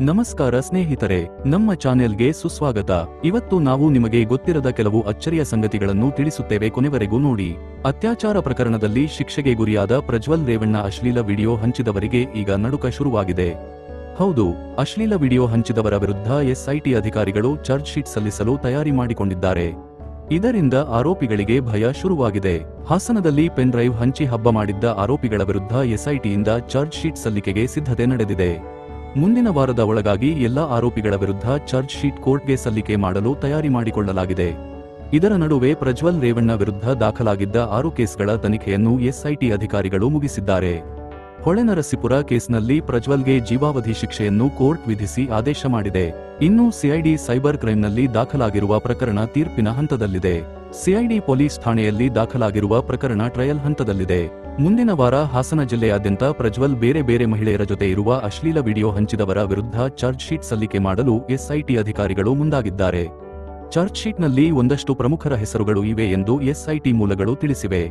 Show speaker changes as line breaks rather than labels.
ನಮಸ್ಕಾರ ಸ್ನೇಹಿತರೆ, ನಮ್ಮ ಚಾನೆಲ್ಗೆ ಸುಸ್ವಾಗತ. ಇವತ್ತು ನಾವು ನಿಮಗೆ ಗೊತ್ತಿರದ ಕೆಲವು ಅಚ್ಚರಿಯ ಸಂಗತಿಗಳನ್ನು ತಿಳಿಸುತ್ತೇವೆ ಕೊನೆವರೆಗೂ ನೋಡಿ. ಅತ್ಯಾಚಾರ ಪ್ರಕರಣದಲ್ಲಿ ಶಿಕ್ಷೆಗೆ ಗುರಿಯಾದ ಪ್ರಜ್ವಲ್ ರೇವಣ್ಣ ಅಶ್ಲೀಲ ವಿಡಿಯೋ ಹಂಚಿದವರಿಗೆ ಈಗ ನಡುಕ ಶುರುವಾಗಿದೆ. ಹೌದು, ಅಶ್ಲೀಲ ವಿಡಿಯೋ ಹಂಚಿದವರ ವಿರುದ್ಧ ಎಸ್ಐಟಿ ಅಧಿಕಾರಿಗಳು ಚಾರ್ಜ್ ಶೀಟ್ ಸಲ್ಲಿಸಲು ತಯಾರಿ ಮಾಡಿಕೊಂಡಿದ್ದಾರೆ. ಇದರಿಂದ ಆರೋಪಿಗಳಿಗೆ ಭಯ ಶುರುವಾಗಿದೆ. ಹಾಸನದಲ್ಲಿ ಪೆನ್ ಡ್ರೈವ್ ಹಂಚಿ ಹಬ್ಬ ಮಾಡಿದ್ದ ಆರೋಪಿಗಳ ವಿರುದ್ಧ ಎಸ್ಐಟಿಯಿಂದ ಚಾರ್ಜ್ ಶೀಟ್ ಸಲ್ಲಿಕೆಗೆ ಸಿದ್ಧತೆ ನಡೆದಿದೆ. ಮುಂದಿನ ವಾರದ ಒಳಗಾಗಿ ಎಲ್ಲ ಆರೋಪಿಗಳ ವಿರುದ್ಧ ಚಾರ್ಜ್ ಶೀಟ್ ಕೋರ್ಟ್ಗೆ ಸಲ್ಲಿಕೆ ಮಾಡಲು ತಯಾರಿ ಮಾಡಿಕೊಳ್ಳಲಾಗಿದೆ. ಇದರ ನಡುವೆ ಪ್ರಜ್ವಲ್ ರೇವಣ್ಣ ವಿರುದ್ಧ ದಾಖಲಾಗಿದ್ದ ಆರು ಕೇಸ್ಗಳ ತನಿಖೆಯನ್ನು ಎಸ್ಐಟಿ ಅಧಿಕಾರಿಗಳು ಮುಗಿಸಿದ್ದಾರೆ. ಹೊಳೆನರಸಿಪುರ ಕೇಸ್ನಲ್ಲಿ ಪ್ರಜ್ವಲ್ಗೆ ಜೀವಾವಧಿ ಶಿಕ್ಷೆಯನ್ನು ಕೋರ್ಟ್ ವಿಧಿಸಿ ಆದೇಶ ಮಾಡಿದೆ. ಇನ್ನು ಸಿಐಡಿ ಸೈಬರ್ ಕ್ರೈಂನಲ್ಲಿ ದಾಖಲಾಗಿರುವ ಪ್ರಕರಣ ತೀರ್ಪಿನ ಹಂತದಲ್ಲಿದೆ. ಸಿಐಡಿ ಪೊಲೀಸ್ ಠಾಣೆಯಲ್ಲಿ ದಾಖಲಾಗಿರುವ ಪ್ರಕರಣ ಟ್ರಯಲ್ ಹಂತದಲ್ಲಿದೆ. ಮುಂದಿನ ವಾರ ಹಾಸನ ಜಿಲ್ಲೆಯಾದ್ಯಂತ ಪ್ರಜ್ವಲ್ ಬೇರೆ ಬೇರೆ ಮಹಿಳೆಯರ ಜೊತೆ ಇರುವ ಅಶ್ಲೀಲ ವಿಡಿಯೋ ಹಂಚಿದವರ ವಿರುದ್ಧ ಚಾರ್ಜ್ ಶೀಟ್ ಸಲ್ಲಿಕೆ ಮಾಡಲು ಎಸ್ಐಟಿ ಅಧಿಕಾರಿಗಳು ಮುಂದಾಗಿದ್ದಾರೆ. ಚಾರ್ಜ್ ಶೀಟ್ನಲ್ಲಿ ಒಂದಷ್ಟು ಪ್ರಮುಖರ ಹೆಸರುಗಳು ಇವೆ ಎಂದು ಎಸ್ಐಟಿ ಮೂಲಗಳು ತಿಳಿಸಿವೆ.